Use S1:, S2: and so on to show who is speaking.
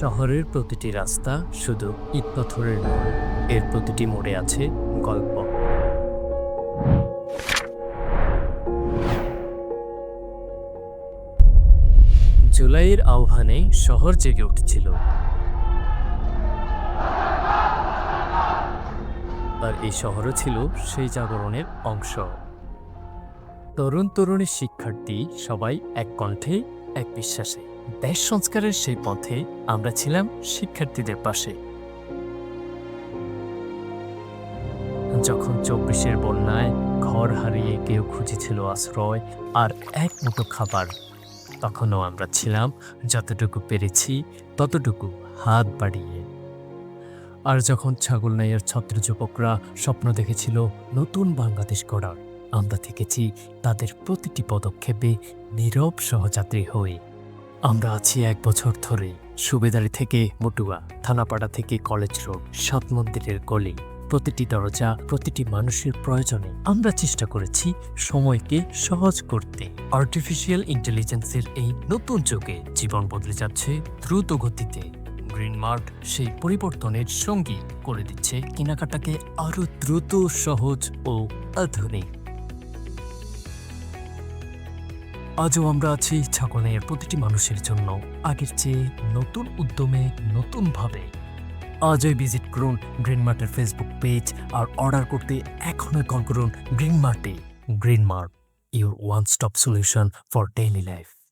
S1: শহরের প্রতিটি রাস্তা শুধু ইট পাথরের নয়, এর প্রতিটি মোড়ে আছে গল্প। জুলাইয়ের আহ্বানে শহর জেগে উঠেছিল। আর এই শহরও ছিল সেই জাগরণের অংশ। তরুণ তরুণী শিক্ষার্থী সবাই এক কণ্ঠে এক বিশ্বাসে। দেশ সংস্কারের সেই পথে আমরা ছিলাম শিক্ষার্থীদের পাশে। যখন চব্বিশের বন্যায় ঘর হারিয়ে কেউ খুঁজেছিল আশ্রয় আর এক মুঠো খাবার, তখনও আমরা ছিলাম যতটুকু পেরেছি ততটুকু হাত বাড়িয়ে। আর যখন ছাগলনাইয়ের ছত্র যুবকরা স্বপ্ন দেখেছিল নতুন বাংলাদেশ গড়ার আমরা থেকেছি তাদের প্রতিটি পদক্ষেপে নীরব সহযাত্রী হয়ে। আমরা আছি এক বছর ধরে সুবেদারি থেকে মটুয়া, থানাপাড়া থেকে কলেজ রোড, সাত মন্দিরের গলি। প্রতিটি দরজা, প্রতিটি মানুষের প্রয়োজনে আমরা চেষ্টা করেছি সময়কে সহজ করতে। আর্টিফিশিয়াল ইন্টেলিজেন্সের এই নতুন যুগে জীবন বদলে যাচ্ছে দ্রুত গতিতে। গ্রিন মার্ট সেই পরিবর্তনের সঙ্গী করে দিচ্ছে কেনাকাটাকে আরও দ্রুত, সহজ ও আধুনিক। আজও আমরা আছি ছাগলের প্রতিটি মানুষের জন্য আগের চেয়ে নতুন উদ্যমে নতুনভাবে। আজই ভিজিট করুন গ্রিন মার্টের ফেসবুক পেজ আর অর্ডার করতে এখনই কল করুন green মার্টে। Green mart, your one stop solution for daily life.